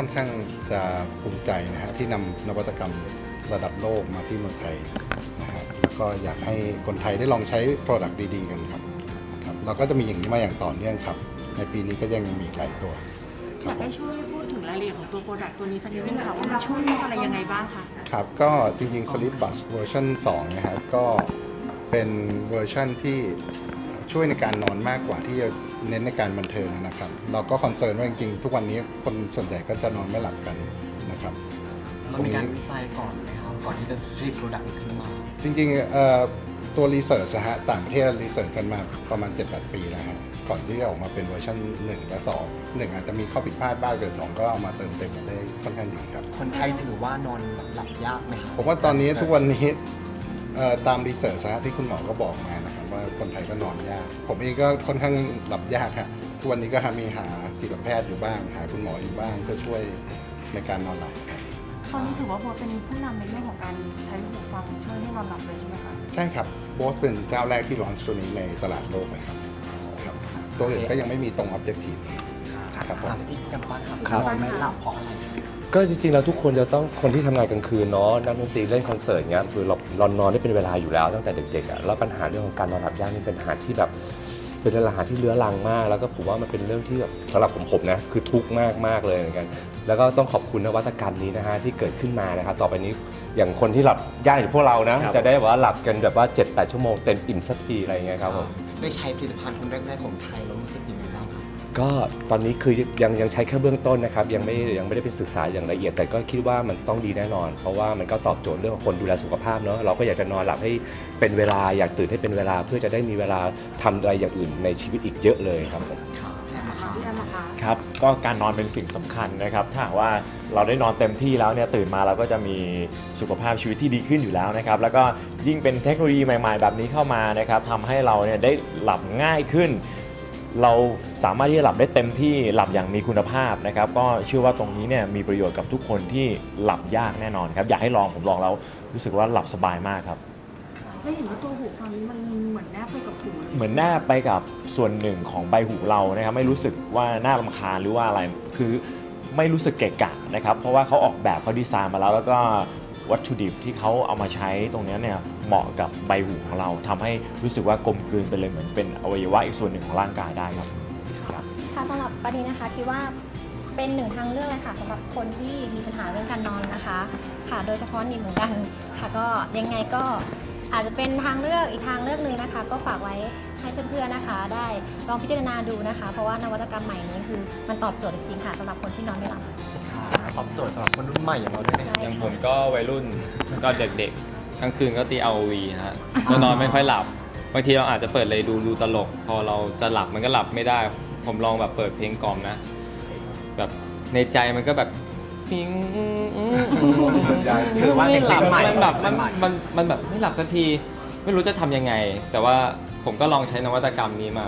ค่อนข้างจะภูมิใจนะฮะที่นำนวัตกรรมระดับโลกมาที่เมืองไทยนะครับแล้วก็อยากให้คนไทยได้ลองใช้ Product ดีๆ กันครับครับเราก็จะมีอย่างนี้มาอย่างต่อเนื่องครับ ในปีนี้ก็ยังมีอีกหลายตัวคอรัยาบกผม ให้ช่วยพูดถึงรายละเอียดของตัวโปรดักต์ตัวนี้สักนิดนึงค่ะว่ามันช่วยอะไรยังไงบ้างคะ ครับ ก็จริงๆ Sleep Bus เวอร์ชัน2นะครับ ก็เป็นเวอร์ชันที่ช่วยในการนอนมากกว่าที่จะ เน้นในการบันเทิงนะครับ เราก็คอนเซิร์นว่าจริงๆ ทุกวันนี้คนส่วนใหญ่ก็จะนอนไม่หลับกันนะครับ เรามีการวิจัยก่อนไหมครับก่อนที่จะผลิตโปรดักต์นี้ขึ้นมา จริงๆเอ่อตัวรีเสิร์ชนะฮะต่างประเทศรีเสิร์ชกันมาประมาณ 7-8 ปีแล้วฮะก่อนที่จะออกมาเป็นเวอร์ชัน1 และ 2 1 อาจจะมีข้อผิดพลาดบ้างแต่2ก็เอามาเติมเต็มกันได้ค่อนข้างดีครับ คนไทยถือว่านอนหลับยากไหมครับผมว่าตอนนี้ทุกวันนี้เอ่อ ตามรีเสิร์ชนะฮะที่คุณหมอก็บอกมานะครับว่าคนไทยก็นอนยาก ผมเองก็ค่อนข้างหลับยากฮะทุกวันนี้ก็มีหาจิตแพทย์อยู่บ้าง หาคุณหมออยู่บ้างเพื่อช่วยในการนอนหลับครับตอนนี้ถือว่าโบทเป็นผู้นำในเรื่องของการใช้หูฟังช่วยให้นอนหลับเลยใช่ไหมคะใช่ครับโบสเป็นเจ้าแรกที่ลอนตัวนี้ในตลาดโลกเลยครับครับ ตัวอื่นก็ยังไม่มีตรง objective ครับผมถามที่กันบ้านครับครับนอนไม่หลับเพราะอะไร ก็จริงๆแล้วทุกคนจะต้องคนที่ทำงานกลางคืนเนาะนักดนตรีเล่นคอนเสิร์ตเงี้ยคือเราเรานอนได้เป็นเวลาอยู่แล้วตั้งแต่เด็กๆอะแล้วปัญหาเรื่องของการนอนหลับยากนี่เป็นปัญหาที่แบบเป็นปัญหาที่เรื้อรังมาก แล้วก็ผมว่ามันเป็นเรื่องที่แบบสำหรับผมผมนะคือทุกข์มากมากๆเลยเหมือนกัน แล้วก็ต้องขอบคุณนวัตกรรมนี้นะฮะที่เกิดขึ้นมานะครับต่อไปนี้อย่างคนที่หลับยากอย่างพวกเรานะ จะได้แบบว่าหลับกันแบบว่า7-8ชั่วโมงเต็มอิ่มสักทีอะไรอย่างเงี้ยครับผม ได้ใช้ผลิตภัณฑ์คนแรกๆของไทยแล้วรู้สึกยังไงบ้างครับ ก็ตอนนี้คือยังยังใช้แค่เบื้องต้นนะครับ ยังไม่ยังไม่ได้เป็นศึกษาอย่างละเอียด แต่ก็คิดว่ามันต้องดีแน่นอน เพราะว่ามันก็ตอบโจทย์เรื่องของคนดูแลสุขภาพเนาะเราก็อยากจะนอนหลับให้เป็นเวลาอยากตื่นให้เป็นเวลาเพื่อจะได้มีเวลาทำอะไรอย่างอื่นในชีวิตอีกเยอะเลยครับผมครับแพทย์นะคค่ะรับพี่แอมนะคะครับก็การนอนเป็นสิ่งสำคัญนะครับ ถ้าหากว่าเราได้นอนเต็มที่แล้วเนี่ยตื่นมาเราก็จะมีสุขภาพชีวิตที่ดีขึ้นอยู่แล้วนะครับ แล้วก็ยิ่งเป็นเทคโนโลยีใหม่ ๆ แบบนี้เข้ามานะครับทำให้เราเนี่ยได้หลับง่ายขึ้น เราสามารถที่จะหลับได้เต็มที่หลับอย่างมีคุณภาพนะครับ ก็เชื่อว่าตรงนี้เนี่ยมีประโยชน์กับทุกคนที่หลับยากแน่นอนครับ อยากให้ลองผมลองแล้วรู้สึกว่าหลับสบายมากครับได้วเห็นว่าตัวหูฟังนี้มันเหมือนแนบไปกับหูเลยเหมือนแนบไปกับส่วนหนึ่งของใบหูเรานะครับ ไม่รู้สึกว่าน่ารำคาญหรือว่าอะไรคือไม่รู้สึกเกะกะนะครับ เพราะว่าเขาออกแบบเขาดีไซน์มาแล้ว แล้วก็ วัตถุดิบที่เขาเอามาใช้ตรงนี้เนี่ยเหมาะกับใบหูของเราทำให้รู้สึกว่ากลมกลืนไปเลยเหมือนเป็นอวัยวะอีกส่วนหนึ่งของร่างกายได้ครับค่ะสำหรับประเด็นนะคะคิดว่าเป็นหนึ่งทางเลือกเลยค่ะสำหรับคนที่มีปัญหาเรื่องการนอนนะคะ ค่ะโดยเฉพาะนิดเหมือนกันค่ะก็ยังไงก็อาจจะเป็นทางเลือกอีกทางเลือกหนึ่งนะคะ ก็ฝากไว้ให้เพื่อนๆนะคะ ได้ลองพิจารณาดูนะคะ เพราะว่านวัตกรรมใหม่นี้คือมันตอบโจทย์จริงๆค่ะสำหรับคนที่นอนไม่หลับ อบโจทย์สำหรับคนรุ่นใหม่อย่างเราด้วยไหมครับอย่างผมก็วัยรุ่นก็เด็กๆกลางคืนก็ตีเอาวีฮะก็นอนไม่ค่อยหลับบางทีเราอาจจะเปิดเลยดูดูตลก พอเราจะหลับมันก็หลับไม่ได้ ผมลองแบบเปิดเพลงกล่อมนะ แบบในใจมันก็แบบพิงคือว่าไม่หลับเด็กๆใหม่มันแบบมันใหม่มันมันแบบไม่หลับสักที ไม่รู้จะทำยังไง แต่ว่าผมก็ลองใช้นวัตกรรมนี้มา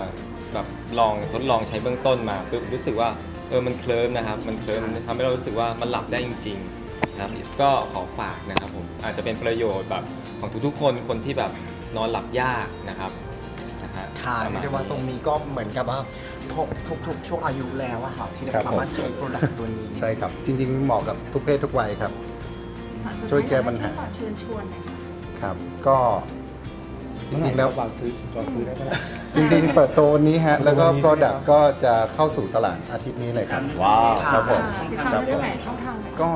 แบบลองทดลองใช้เบื้องต้นมาปุ๊บรู้สึกว่าเออมันเคลิ้มนะครับ มันเคลิ้มทำให้เรารู้สึกว่ามันหลับได้จริงๆนะครับก็ขอฝากนะครับผมอาจจะเป็นประโยชน์แบบของทุกๆ คนคนที่แบบนอนหลับยากนะครับนะฮะค่ะประเรีมายณกได้ว่าตรงนี้ก็เหมือนกับว่าทุกทุกทุกช่วงอายุแล้วอะค่ะที่ได้ครับสามารถใช้โปรดักต์ตัวนี้ ใช่ครับ จริง ๆ เหมาะกับทุกเพศทุกวัยครับ ช่วยแก้ปัญหาเชิญชวนหน่อยค่ะ ครับ ก็ จริงๆแล้ววางซื้อวางซื้อได้ไหมจริงๆ เปิดตัววันนี้ฮะ แล้วก็ Product ก็จะเข้าสู่ตลาดอาทิตย์นี้เลยครับ ว้าว ครับผมติดคตารัมบได้ผมไหนช่องทางไหนก็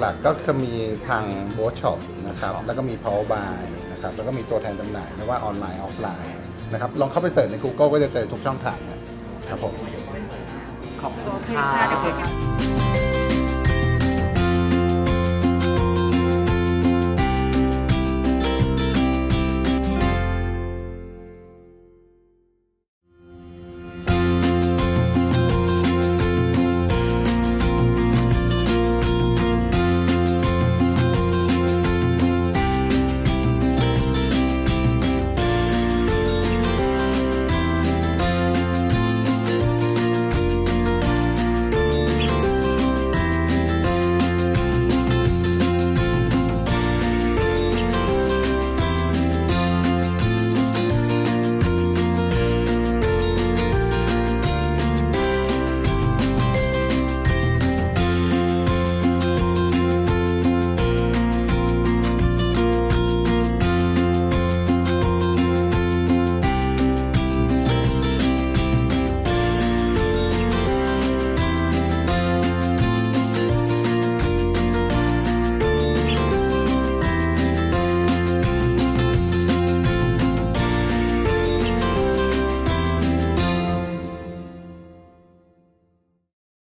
หลักๆก็คือมีทางโบสช็อปนะครับ แล้วก็มี Power Buy นะครับ แล้วก็มีตัวแทนจำหน่ายไม่ว่าออนไลน์ออฟไลน์นะครับ ลองเข้าไปเสิร์ชใน Google ก็จะเจอทุกช่องทางครับครับผม ขอบคุณโอเคค่ะ ค่ะเดี๋ยวคุยกัน